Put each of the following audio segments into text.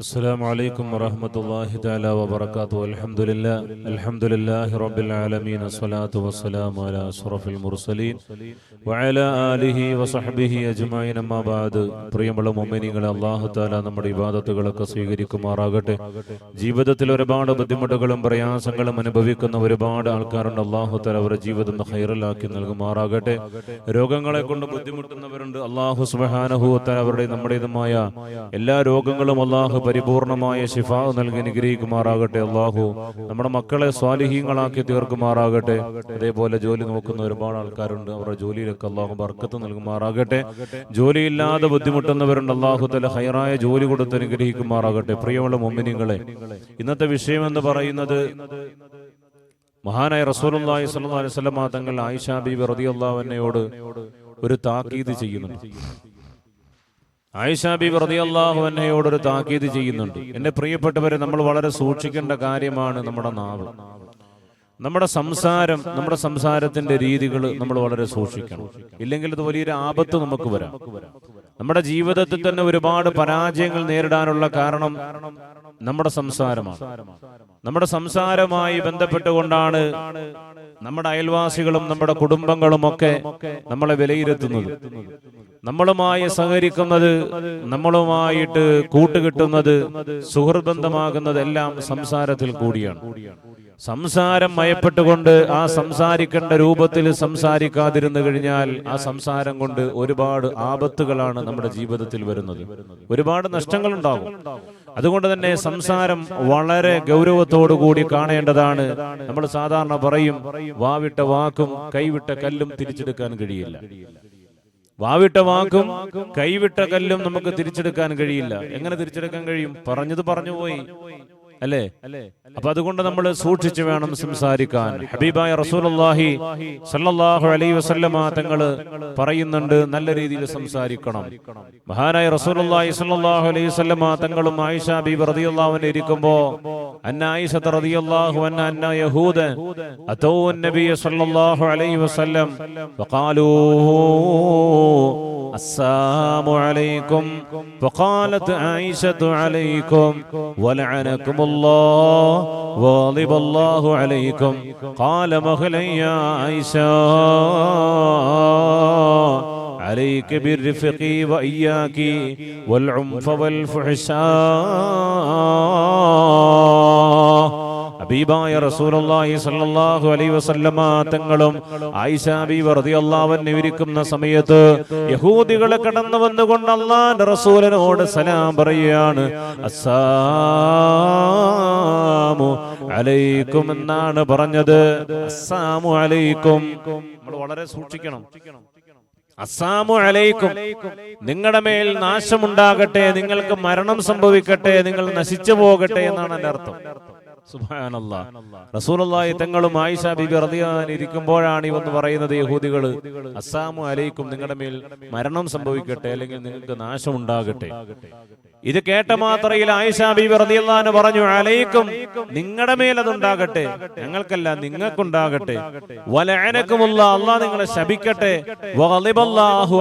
السلام عليكم ورحمة الله تعالى وبركاته الحمد لله الحمد لله رب العالمين الصلاة والسلام على أشرف المرسلين وعلى آله وصحبه أجمعين أما بعد പ്രിയമുള്ള മൊമിനികളെ അള്ളാഹു താല നമ്മുടെ ഇബാദത്തുകളൊക്കെ സ്വീകരിക്കുമാറാകട്ടെ ജീവിതത്തിൽ ഒരുപാട് ബുദ്ധിമുട്ടുകളും പ്രയാസങ്ങളും അനുഭവിക്കുന്ന ഒരുപാട് ആൾക്കാരുണ്ട് അള്ളാഹു താല അവരുടെ ജീവിതം ഹൈറലാക്കി നൽകുമാറാകട്ടെ രോഗങ്ങളെ കൊണ്ട് ബുദ്ധിമുട്ടുന്നവരുണ്ട് അള്ളാഹു സുബഹാനഹുത്താല അവരുടെ നമ്മുടേതുമായ എല്ലാ രോഗങ്ങളും അള്ളാഹു പരിപൂർണമായ ശിഫാ നൽകി അനുഗ്രഹിക്കുമാറാകട്ടെ അള്ളാഹു. നമ്മുടെ മക്കളെ സ്വാലിഹീങ്ങളാക്കി തീർക്കുമാറാകട്ടെ. അതേപോലെ ജോലി നോക്കുന്ന ഒരുപാട് ആൾക്കാരുണ്ട്. അവരുടെ ജോലിയിലൊക്കെ അള്ളാഹു ബർക്കത്ത് നൽകുമാറാകട്ടെ. ജോലിയില്ലാതെ ബുദ്ധിമുട്ടുന്നവരുണ്ട്. അള്ളാഹു തല ഹൈറായ ജോലി കൊടുത്ത് അനുഗ്രഹിക്കുമാറാകട്ടെ. പ്രിയമുള്ള മൊമ്മിനിങ്ങളെ ഇന്നത്തെ വിഷയം എന്ന് പറയുന്നത് മഹാനായ റസൂലുള്ളാഹി സ്വല്ലല്ലാഹു അലൈഹി വസല്ലം തങ്ങൾ ആയിഷ ബീബി റളിയല്ലാഹു അൻഹയോട് ഒരു താക്കീത് ചെയ്യുന്നുണ്ട് ആയിഷ വെറുതെ റളിയല്ലാഹു എന്നയോട് ഒരു താക്കീത് ചെയ്യുന്നുണ്ട്. എന്റെ പ്രിയപ്പെട്ടവരെ നമ്മൾ വളരെ സൂക്ഷിക്കേണ്ട കാര്യമാണ് നമ്മുടെ നാവ്. നമ്മുടെ സംസാരം നമ്മുടെ സംസാരത്തിന്റെ രീതികൾ നമ്മൾ വളരെ സൂക്ഷിക്കണം. ഇല്ലെങ്കിൽ ഇത് വലിയൊരു ആപത്ത് നമുക്ക് വരാം. നമ്മുടെ ജീവിതത്തിൽ തന്നെ ഒരുപാട് പരാജയങ്ങൾ നേരിടാനുള്ള കാരണം നമ്മുടെ സംസാരമാണ്. നമ്മുടെ സംസാരമായി ബന്ധപ്പെട്ടുകൊണ്ടാണ് നമ്മുടെ അയൽവാസികളും നമ്മുടെ കുടുംബങ്ങളും ഒക്കെ നമ്മളെ വിലയിരുത്തുന്നത്. നമ്മളുമായി സഹകരിക്കുന്നത് നമ്മളുമായിട്ട് കൂട്ടുകിട്ടുന്നത് സുഹൃബന്ധമാകുന്നത് എല്ലാം സംസാരത്തിൽ കൂടിയാണ്. സംസാരം മയപ്പെട്ടുകൊണ്ട് ആ സംസാരിക്കേണ്ട രൂപത്തിൽ സംസാരിക്കാതിരുന്നു കഴിഞ്ഞാൽ ആ സംസാരം കൊണ്ട് ഒരുപാട് ആപത്തുകളാണ് നമ്മുടെ ജീവിതത്തിൽ വരുന്നത്. ഒരുപാട് നഷ്ടങ്ങൾ ഉണ്ടാകും അതുകൊണ്ട് തന്നെ സംസാരം വളരെ ഗൗരവത്തോടു കൂടി കാണേണ്ടതാണ്. നമ്മൾ സാധാരണ പറയും വാവിട്ട വാക്കും കൈവിട്ട കല്ലും തിരിച്ചെടുക്കാൻ കഴിയില്ല. വാവിട്ട വാക്കും കൈവിട്ട കല്ലും നമുക്ക് തിരിച്ചെടുക്കാൻ കഴിയില്ല. എങ്ങനെ തിരിച്ചെടുക്കാൻ കഴിയും? പറഞ്ഞത് പറഞ്ഞു പോയി. അല്ലേ? അപ്പൊ അതുകൊണ്ട് നമ്മൾ സൂക്ഷിച്ചു വേണം സംസാരിക്കാൻ. ഹബീബായ റസൂലുള്ളാഹി സല്ലാഹു അലൈ വസല്ലമ തങ്ങൾ പറയുന്നുണ്ട് നല്ല രീതിയിൽ സംസാരിക്കണം. മഹാനായ റസൂലുള്ളാഹി സല്ലാഹു അലൈഹി വസല്ലമ തങ്ങളും ആയിഷ ബീബി റളിയല്ലാഹു أن عائشة رضي الله عنها أن يهودا أتوا النبي صلى الله عليه وسلم فقالوا السلام عليكم فقالت عائشة عليكم ولعنكم الله وغضب الله عليكم قال مخلي يا عائشة عليك بالرفق وإياك والعنف والفحشاء ഹബീബായ റസൂലുള്ളാഹി സ്വല്ലല്ലാഹു അലൈഹി വസല്ലമ തങ്ങളും ആയിഷ ബീവി റളിയല്ലാഹു അൻഹ ഇരിക്കുന്ന സമയത്ത് യഹൂദികളെ കടന്നു വന്നുകൊണ്ട് അള്ളാന്റെ റസൂലിനോട് സലാം പറയുകയാണ് അസ്സാമു അലൈക്കും എന്നാണ് പറഞ്ഞത്. അസ്സാമു അലൈക്കും. നമ്മൾ വളരെ സൂക്ഷിക്കണം. അസ്സാമു അലൈക്കും. നിങ്ങളുടെ മേൽ നാശമുണ്ടാകട്ടെ നിങ്ങൾക്ക് മരണം സംഭവിക്കട്ടെ നിങ്ങൾ നശിച്ചു പോകട്ടെ എന്നാണ് എന്റെ അർത്ഥം. റസൂലുള്ളാഹി തങ്ങളും ആയിഷ ബിബി ഇരിക്കുമ്പോഴാണ് ഇവന്ന് പറയുന്നത് യഹൂദികൾ അസ്സാമു അലൈക്കും. നിങ്ങളുടെ മേൽ മരണം സംഭവിക്കട്ടെ. അല്ലെങ്കിൽ നിങ്ങൾക്ക് നാശം ഉണ്ടാകട്ടെ ഇത് കേട്ട മാത്രയിൽ ആയിഷ ബീബി റളിയല്ലാഹു പറഞ്ഞു അലൈക്കും. നിങ്ങളുടെ മേൽ അതുണ്ടാകട്ടെ. ഞങ്ങൾക്കല്ല നിങ്ങൾക്കുണ്ടാകട്ടെ. വലഅനക്കുമുള്ള അള്ളാഹ് നിങ്ങളെ ശപിക്കട്ടെ.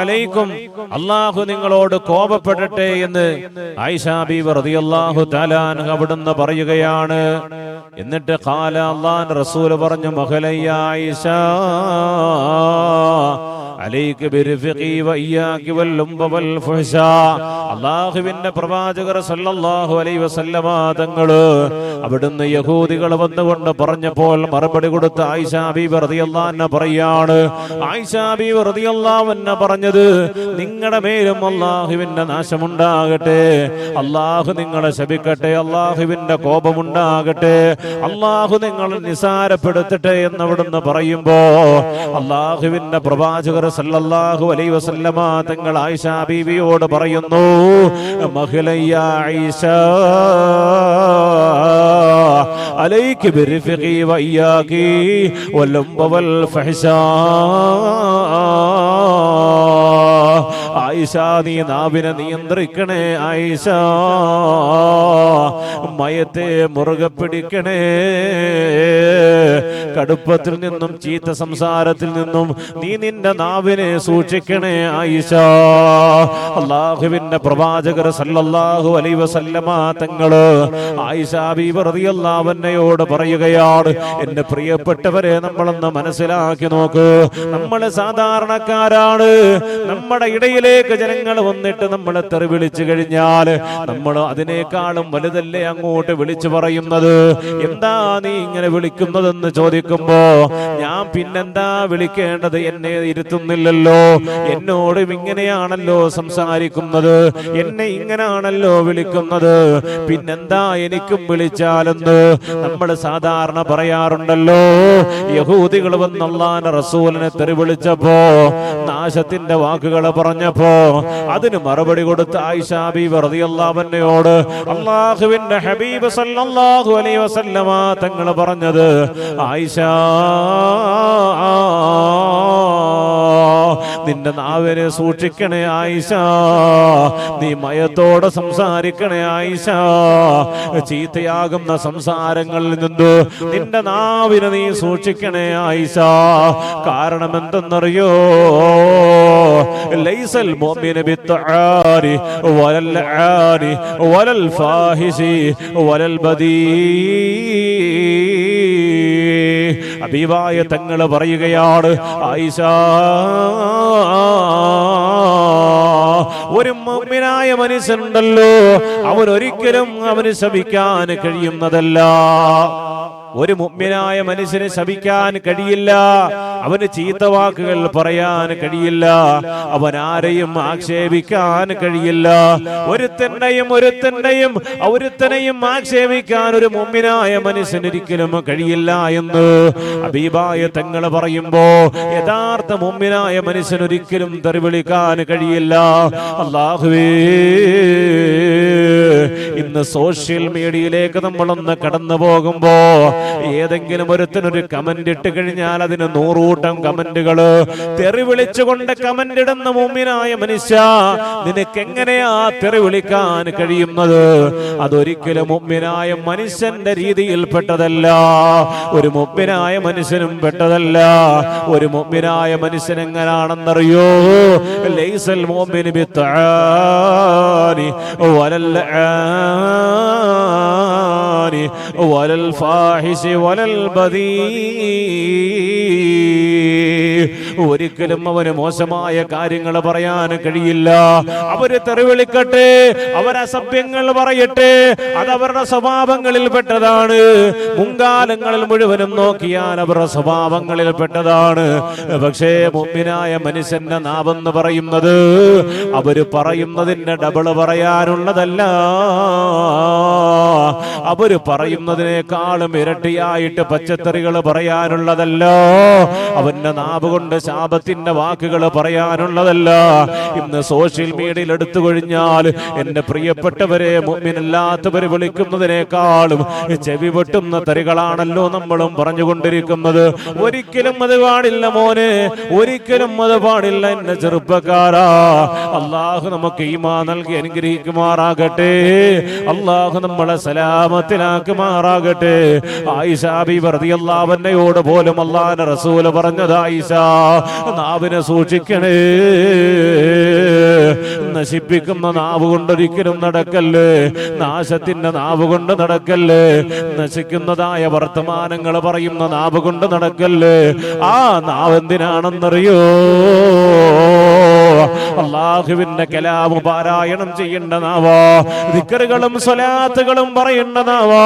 അലൈക്കും. അള്ളാഹു നിങ്ങളോട് കോപപ്പെടട്ടെ എന്ന് ആയിഷ ബീബി റളിയല്ലാഹു തലാൻ അവിടുന്ന് പറയുകയാണ്. എന്നിട്ട് ഖാല അള്ളാൻ റസൂൽ പറഞ്ഞു മഹലയ്യ ആയിഷ അലൈക്ക് ബിർഫിഖി വഇയ്യാകി വല്ലുംബ വൽഫഹ്ശാ അല്ലാഹുവിന്റെ പ്രവാചകർ സല്ലല്ലാഹു അലൈഹി വസല്ലമ തങ്ങൾ അവിടുന്ന് യഹൂദികൾ വന്നുകൊണ്ട് പറഞ്ഞപ്പോൾ മറുപടി കൊടുത്ത ആയിഷാബി അൻഹ പറയാണ്. ആയിഷാബി അൻഹ പറഞ്ഞത് നിങ്ങളുടെ മേലും അള്ളാഹുവിന്റെ നാശമുണ്ടാകട്ടെ. അള്ളാഹു നിങ്ങളെ ശപിക്കട്ടെ. അള്ളാഹുവിന്റെ കോപമുണ്ടാകട്ടെ. അള്ളാഹു നിങ്ങളെ നിസാരപ്പെടുത്തട്ടെ എന്ന് അവിടുന്ന് പറയുമ്പോ അള്ളാഹുവിന്റെ പ്രവാചകർ സല്ലല്ലാഹു അലൈ വസല്ലമ തങ്ങൾ ആയിഷ ബീവിയോട് പറയുന്നു മഹലയ്യ ആയിഷ വൽ ഫഹ്ശാ ആയിഷ നീ നാവിനെ നിയന്ത്രിക്കണേ ആയിഷ. മയത്തെ മുറുകെ പിടിക്കണേ. കടുപ്പത്തിൽ നിന്നും ചീത്ത സംസാരത്തിൽ നിന്നും നീ നിന്റെ നാവിനെ സൂക്ഷിക്കണേ ആയിഷ. അള്ളാഹുവിന്റെ പ്രവാചകർ സല്ലല്ലാഹു അലൈഹി വസല്ലമ തങ്ങൾ ആയിഷ അൻഹയോട് പറയുകയാണ് എന്റെ പ്രിയപ്പെട്ടവരെ നമ്മളൊന്ന് മനസ്സിലാക്കി നോക്ക്. നമ്മൾ സാധാരണക്കാരാണ്. നമ്മുടെ ഇടയിലേക്ക് ജനങ്ങൾ വന്നിട്ട് നമ്മളെ തെറി വിളിച്ചു കഴിഞ്ഞാൽ നമ്മൾ അതിനേക്കാളും വലുതല്ലേ അങ്ങോട്ട് വിളിച്ചു പറയുന്നത്? എന്താ നീ ഇങ്ങനെ വിളിക്കുന്നതെന്ന് ചോദിക്കുമ്പോ ഞാൻ പിന്നെന്താ വിളിക്കേണ്ടത് എന്നെ ഇരുത്തുന്നില്ലല്ലോ? എന്നോടും ഇങ്ങനെയാണല്ലോ സംസാരിക്കുന്നത്. എന്നെ ഇങ്ങനാണല്ലോ വിളിക്കുന്നത്. പിന്നെന്താ എനിക്കും വിളിച്ചാലെന്ന് നമ്മൾ സാധാരണ പറയാറുണ്ടല്ലോ. യഹൂദികൾ വന്നല്ലാൻ റസൂലിനെ തെറി വിളിച്ചപ്പോ നാശത്തിന്റെ വാക്കുകൾ പറഞ്ഞപ്പോ അതിന് മറുപടി കൊടുത്ത ആയിഷാബി വെറുതെയല്ലാവന്നയോട് അള്ളാഹുവിന്റെ ഹബീബ് സല്ലല്ലാഹു അലൈഹി വസല്ലമ തങ്ങൾ പറഞ്ഞത് ആയിഷ നിന്റെ നാവിനെ സൂക്ഷിക്കണേ ആയിഷ. നീ മയത്തോടെ സംസാരിക്കണേ ആയിഷ. ചീത്തയാകുന്ന സംസാരങ്ങളിൽ നിന്ന് നിന്റെ നാവിനെ നീ സൂക്ഷിക്കണേ ആയിഷ. കാരണം എന്തെന്നറിയോ? ലൈസൽ വലൽ ഫാഹിഷി വലൽ ബദീ അബീബായ തങ്ങൾ പറയുകയാണ് ആയിഷ ഒരു മുഅ്മിനായ മനുഷ്യനുണ്ടല്ലോ. അവൻ ഒരിക്കലും അവന് ശപിക്കാൻ കഴിയുന്നതല്ല. ഒരു മുഗ്മിനായ മനുഷ്യന് ശപിക്കാൻ കഴിയില്ല. അവന് ചീത്ത വാക്കുകൾ പറയാൻ കഴിയില്ല. അവൻ ആരെയും ആക്ഷേപിക്കാൻ കഴിയില്ല. ഒരുത്തന്നെയും ഒരുത്തന്നെയും ഒരുത്തനെയും ആക്ഷേപിക്കാൻ ഒരു മുമ്മിനായ മനുഷ്യന് ഒരിക്കലും കഴിയില്ല എന്ന് അബീബായ തങ്ങൾ പറയുമ്പോ യഥാർത്ഥ മുമ്മിനായ മനുഷ്യൻ ഒരിക്കലും തെറിവിളിക്കാൻ കഴിയില്ല. അള്ളാഹുവേ ഇന്ന് സോഷ്യൽ മീഡിയയിലേക്ക് നമ്മളൊന്ന് കടന്നു പോകുമ്പോ ഏതെങ്കിലും ഒരുത്തിനൊരു കമന്റ് ഇട്ട് കഴിഞ്ഞാൽ അതിന് നൂറൂട്ടം കമന്റുകൾ തെറി വിളിച്ചുകൊണ്ട് കമന്റ് ഇടുന്ന മുമ്പിനായ മനുഷ്യ നിനക്ക് എങ്ങനെയാ തെറി വിളിക്കാൻ കഴിയുന്നത്? അതൊരിക്കലും മുമ്പിനായ മനുഷ്യന്റെ രീതിയിൽ പെട്ടതല്ല. ഒരു മുമ്പിനായ മനുഷ്യനും പെട്ടതല്ല. ഒരു മുമ്പിനായ മനുഷ്യൻ എങ്ങനാണെന്നറിയോ? ലൈസൽ മോമിന് ബിത്തആനി الجار ولا الفاحش ولا البذيء. ഒരിക്കലും അവന് മോശമായ കാര്യങ്ങൾ പറയാൻ കഴിയില്ല. അവർ തെറിവിളിക്കട്ടെ അവരസഭ്യങ്ങൾ പറയട്ടെ അത് അവരുടെ സ്വഭാവങ്ങളിൽ പെട്ടതാണ്. മുൻകാലങ്ങളിൽ മുഴുവനും നോക്കിയാൽ അവരുടെ സ്വഭാവങ്ങളിൽ പെട്ടതാണ്. പക്ഷേ മുമ്പിനായ മനുഷ്യന്റെ നാവെന്ന് പറയുന്നത് അവർ പറയുന്നതിന്റെ ഡബിൾ പറയാനുള്ളതല്ല. അവർ പറയുന്നതിനേക്കാളും ഇരട്ടിയായിട്ട് പച്ചത്തറികൾ പറയാനുള്ളതല്ലോ. അവന്റെ നാവ് കൊണ്ട് ശാപത്തിന്റെ വാക്കുകൾ പറയാനുള്ളതല്ല. ഇന്ന് സോഷ്യൽ മീഡിയയിൽ എടുത്തു കഴിഞ്ഞാൽ എന്റെ പ്രിയപ്പെട്ടവരെ മുമ്പിനല്ലാത്തവര് വിളിക്കുന്നതിനേക്കാളും ചെവി വെട്ടുന്ന തറികളാണല്ലോ നമ്മളും പറഞ്ഞുകൊണ്ടിരിക്കുന്നത്. ഒരിക്കലും അത് പാടില്ല മോനെ. ഒരിക്കലും അത് പാടില്ല എന്റെ ചെറുപ്പക്കാരാ. അള്ളാഹു നമുക്ക് ഈമാ നൽകി അനുഗ്രഹിക്കുമാറാകട്ടെ. അള്ളാഹു നമ്മളെ സലാമത്തിലാക്കുമാറാകട്ടെ ആയിഷാബി വെറുതെ അള്ളാവന്നയോട് പോലും അള്ളാന്റെ റസൂൽ പറഞ്ഞത് ആയിഷ. നാവിനെ സൂക്ഷിക്കണേ. നശിപ്പിക്കുന്ന നാവ് കൊണ്ടൊരിക്കലും നടക്കല്ലേ? നാശത്തിന്റെ നാവ് കൊണ്ട് നടക്കല്ലേ? നശിക്കുന്നതായ വർത്തമാനങ്ങൾ പറയുന്ന നാവ് കൊണ്ട് നടക്കല്ലേ? ആ നാവ് എന്തിനാണെന്നറിയോ? അള്ളാഹുവിന്റെ കലാമ് പാരായണം ചെയ്യേണ്ടതാവോ. ദിക്കറുകളും സ്വലാത്തുകളും പറയേണ്ടതാവോ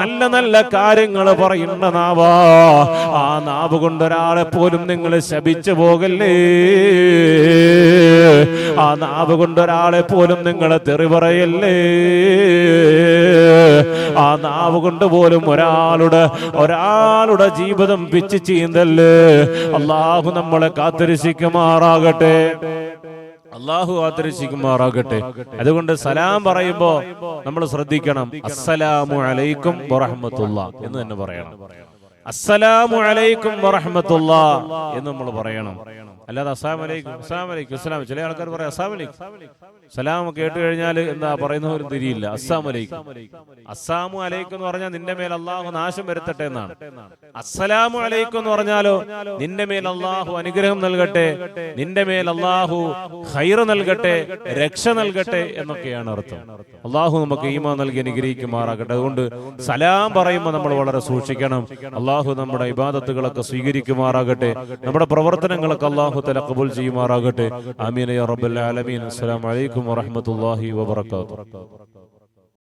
നല്ല നല്ല കാര്യങ്ങൾ പറയേണ്ടതാവോ ആ നാവ് കൊണ്ട് ഒരാളെ പോലും നിങ്ങൾ ശപിച്ചു പോകല്ലേ? ആ നാവ് കൊണ്ട് ഒരാളെ പോലും നിങ്ങൾ തെറി പറയല്ലേ? ആ നാവ് കൊണ്ട് പോലും ഒരാളുടെ ഒരാളുടെ ജീവിതം പിച്ച് ചീന്തല്ലേ അള്ളാഹു നമ്മളെ കാത്തിരിശിക്കുമാറാകട്ടെ അള്ളാഹു കാത്തിരിശിക്കുമാറാകട്ടെ അതുകൊണ്ട് സലാം പറയുമ്പോ നമ്മൾ ശ്രദ്ധിക്കണം. അസ്സലാമു അലൈക്കും വറഹ്മത്തുള്ള എന്ന് തന്നെ പറയണം. അസ്സലാമു അലൈക്കും വറഹ്മത്തുള്ള എന്ന് നമ്മൾ പറയണം. അല്ലാതെ അസ്സാം അലൈക്കും അസ്സാം അലൈക്കും അസ്സലാം ചില ആൾക്കാർ പറയാം അസ്സാം അലൈക്കും. സലാം കേട്ട് കഴിഞ്ഞാൽ എന്താ പറയുന്നവരും തിരിയില്ല. അസ്സാം അലൈക്കും. അസ്സാമു അലൈക്കും എന്ന് പറഞ്ഞാൽ നിന്റെ മേൽ അള്ളാഹു നാശം വരുത്തട്ടെ എന്നാണ്. അസ്സലാമു അലൈക്കും എന്ന് പറഞ്ഞാലോ നിന്റെ മേൽ അള്ളാഹു അനുഗ്രഹം നൽകട്ടെ നിന്റെ മേൽ അള്ളാഹു ഹൈറ് നൽകട്ടെ രക്ഷ നൽകട്ടെ എന്നൊക്കെയാണ് അർത്ഥം. അള്ളാഹു നമുക്ക് ഈമാ നൽകി അനുഗ്രഹിക്കുമാറാകട്ടെ. അതുകൊണ്ട് സലാം പറയുമ്പോൾ നമ്മൾ വളരെ സൂക്ഷിക്കണം. അള്ളാഹു നമ്മുടെ ഇബാദത്തുകളൊക്കെ സ്വീകരിക്കുമാറാകട്ടെ. നമ്മുടെ പ്രവർത്തനങ്ങളൊക്കെ അള്ളാഹു തല കബുൽ ചെയ്യുമാറാകട്ടെ. ആമീൻ യാ റബ്ബൽ ആലമീൻ. അസ്സലാമു അലൈക്കും വറഹ്മത്തുള്ളാഹി വബറകാതുഹു.